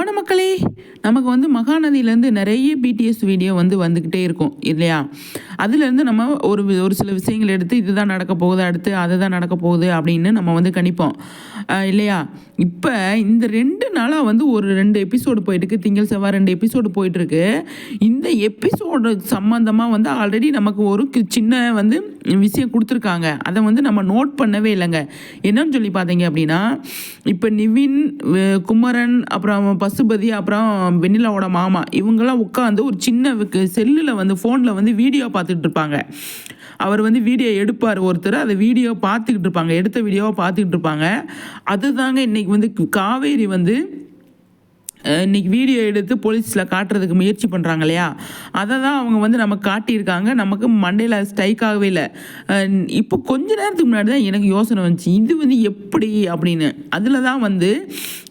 ஆன மக்களே நமக்கு வந்து மகாநதியிலேருந்து நிறைய பிடிஎஸ் வீடியோ வந்து வந்துக்கிட்டே இருக்கும் இல்லையா? அதுலேருந்து நம்ம ஒரு ஒரு சில விஷயங்கள் எடுத்து இதுதான் நடக்க போகுது அடுத்து அதுதான் நடக்க போகுது அப்படின்னு நம்ம வந்து கணிப்போம். இல்லையா? இப்போ இந்த ரெண்டு நாளாக வந்து ஒரு ரெண்டு எபிசோடு போயிட்டுருக்கு திங்கள் செவ்வாய் ரெண்டு எபிசோடு போயிட்டுருக்கு. இந்த எபிசோடு சம்மந்தமாக வந்து ஆல்ரெடி நமக்கு ஒரு கி- சின்ன வந்து விஷயம் கொடுத்துருக்காங்க அதை வந்து நம்ம நோட் பண்ணவே இல்லைங்க. என்னன்னு சொல்லி பார்த்தீங்க அப்படின்னா இப்போ நிவின் குமரன் அப்புறம் பசுபதி அப்புறம் வெண்ணிலாவோட மாமா இவங்கெல்லாம் உட்காந்து ஒரு சின்ன செல்லில் வந்து ஃபோனில் வந்து வீடியோ பார்த்துட்டு இருப்பாங்க அவர் வந்து வீடியோ எடுப்பார் ஒருத்தர். அதை வீடியோ பார்த்துக்கிட்டு இருப்பாங்க எடுத்த வீடியோவை பார்த்துக்கிட்டு இருப்பாங்க அதுதாங்க இன்றைக்கி வந்து காவேரி வந்து இன்னைக்கு வீடியோ எடுத்து போலீஸில் காட்டுறதுக்கு முயற்சி பண்ணுறாங்க இல்லையா? அதை தான் அவங்க வந்து நமக்கு காட்டியிருக்காங்க. நமக்கு மண்டையில் ஸ்ட்ரைக் ஆகவே இல்லை. இப்போ கொஞ்ச நேரத்துக்கு முன்னாடி தான் எனக்கு யோசனை வந்துச்சு. இது வந்து எப்படி அப்படின்னு? அதில் தான் வந்து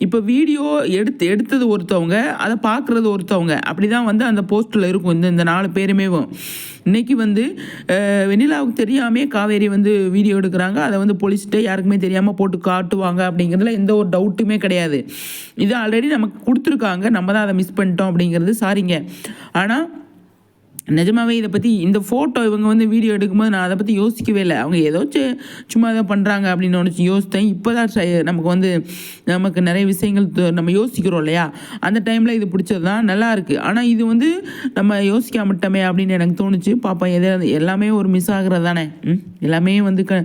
இப்போ வீடியோ எடுத்து எடுத்தது ஒருத்தவங்க அதை பார்க்குறது ஒருத்தவங்க. அப்படி தான் வந்து அந்த போஸ்ட்டில் இருக்கும். இந்த இந்த நாலு பேருமேவும் இன்றைக்கி வந்து வெண்ணிலாவுக்கு தெரியாமே காவேரி வந்து வீடியோ எடுக்கிறாங்க. அதை வந்து போலீஸ்கிட்ட யாருக்குமே தெரியாமல் போட்டு காட்டுவாங்க அப்படிங்கிறதுல எந்த ஒரு டவுட்டுமே கிடையாது. இது ஆல்ரெடி நமக்கு கொடுத்துருக்காங்க. நம்ம தான் அதை மிஸ் பண்ணிட்டோம் அப்படிங்கிறது சாரிங்க. ஆனால் நிஜமாவே இதை பற்றி இந்த ஃபோட்டோ இவங்க வந்து வீடியோ எடுக்கும்போது நான் அதை பற்றி யோசிக்கவே இல்லை. அவங்க ஏதாச்சும் சும்மா அதை பண்ணுறாங்க அப்படின்னு நினச்சி யோசித்தேன். இப்போ தான் நமக்கு வந்து நமக்கு நிறைய விஷயங்கள் நம்ம யோசிக்கிறோம் இல்லையா? அந்த டைமில் இது பிடிச்சது தான் நல்லா இருக்குது ஆனால் இது வந்து நம்ம யோசிக்காமட்டமே அப்படின்னு எனக்கு தோணுச்சு. பாப்பா எதை எல்லாமே ஒரு மிஸ் ஆகுறது தானே? எல்லாமே வந்து க